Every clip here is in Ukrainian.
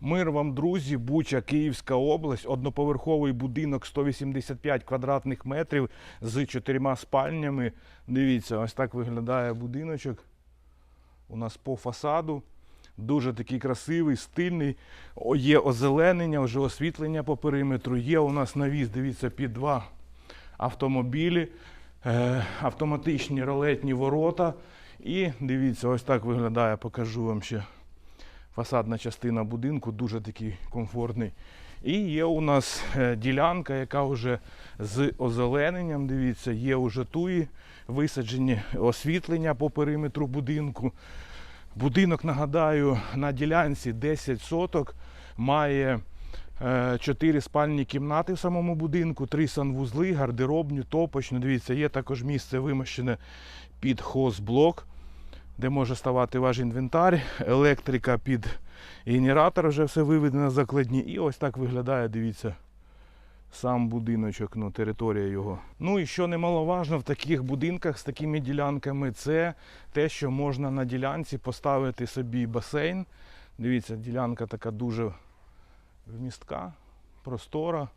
Мир вам, друзі, Буча, Київська область, одноповерховий будинок 185 квадратних метрів з чотирма спальнями. Дивіться, ось так виглядає будиночок. У нас по фасаду. Дуже такий красивий, стильний. Є озеленення, вже освітлення по периметру. Є у нас навіс, дивіться, під два автомобілі, е, автоматичні ролетні ворота. І дивіться, ось так виглядає, покажу вам ще фасадна частина будинку, дуже такий комфортний. І є у нас е, ділянка, яка вже з озелененням. Дивіться, є уже туї висаджені освітлення по периметру будинку. Будинок, нагадаю, на ділянці 10 соток, має 4 спальні кімнати в самому будинку, 3 санвузли, гардеробню, топочну. Дивіться, є також місце вимощене під хозблок, де може ставати ваш інвентар, електрика під генератор, вже все виведено закладні. І ось так виглядає, дивіться, сам будиночок, ну, територія його. Ну і що немаловажно в таких будинках з такими ділянками, це те, що можна на ділянці поставити собі басейн. Дивіться, ділянка така дуже вмістка, простора.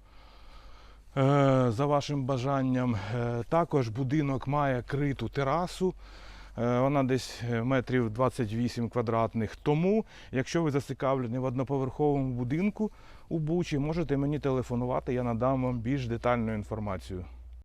Е, За вашим бажанням. Е, Також будинок має криту терасу. Е, Вона десь е, метрів 28 квадратних. Тому, якщо ви зацікавлені в одноповерховому будинку у Бучі, можете мені телефонувати, я надам вам більш детальну інформацію.